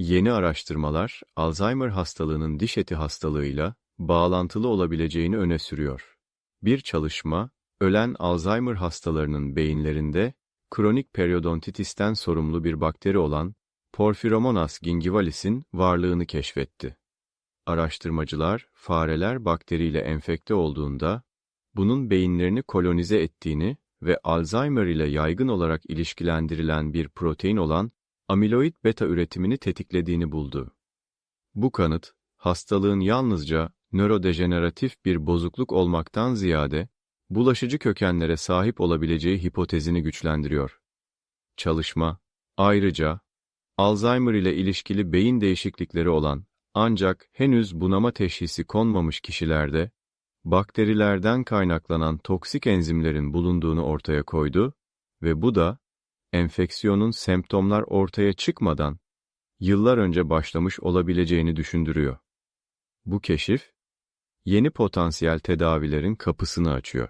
Yeni araştırmalar, Alzheimer hastalığının diş eti hastalığıyla bağlantılı olabileceğini öne sürüyor. Bir çalışma, ölen Alzheimer hastalarının beyinlerinde kronik periodontitisten sorumlu bir bakteri olan Porphyromonas gingivalis'in varlığını keşfetti. Araştırmacılar, fareler bakteriyle enfekte olduğunda, bunun beyinlerini kolonize ettiğini ve Alzheimer ile yaygın olarak ilişkilendirilen bir protein olan amiloid beta üretimini tetiklediğini buldu. Bu kanıt, hastalığın yalnızca nörodejeneratif bir bozukluk olmaktan ziyade, bulaşıcı kökenlere sahip olabileceği hipotezini güçlendiriyor. Çalışma, ayrıca, Alzheimer ile ilişkili beyin değişiklikleri olan ancak henüz bunama teşhisi konmamış kişilerde, bakterilerden kaynaklanan toksik enzimlerin bulunduğunu ortaya koydu ve bu da, enfeksiyonun semptomlar ortaya çıkmadan, yıllar önce başlamış olabileceğini düşündürüyor. Bu keşif, yeni potansiyel tedavilerin kapısını açıyor.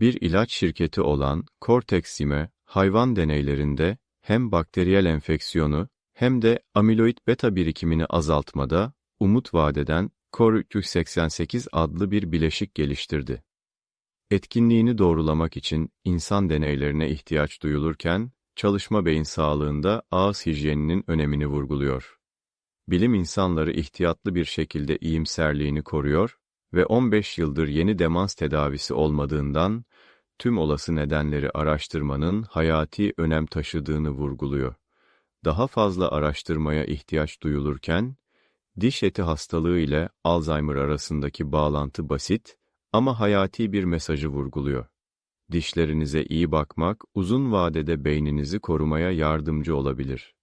Bir ilaç şirketi olan Cortexime, hayvan deneylerinde hem bakteriyel enfeksiyonu hem de amiloid beta birikimini azaltmada umut vadeden COR388 adlı bir bileşik geliştirdi. Etkinliğini doğrulamak için insan deneylerine ihtiyaç duyulurken, çalışma beyin sağlığında ağız hijyeninin önemini vurguluyor. Bilim insanları ihtiyatlı bir şekilde iyimserliğini koruyor ve 15 yıldır yeni demans tedavisi olmadığından tüm olası nedenleri araştırmanın hayati önem taşıdığını vurguluyor. Daha fazla araştırmaya ihtiyaç duyulurken, diş eti hastalığı ile Alzheimer arasındaki bağlantı basit ama hayati bir mesajı vurguluyor. Dişlerinize iyi bakmak uzun vadede beyninizi korumaya yardımcı olabilir.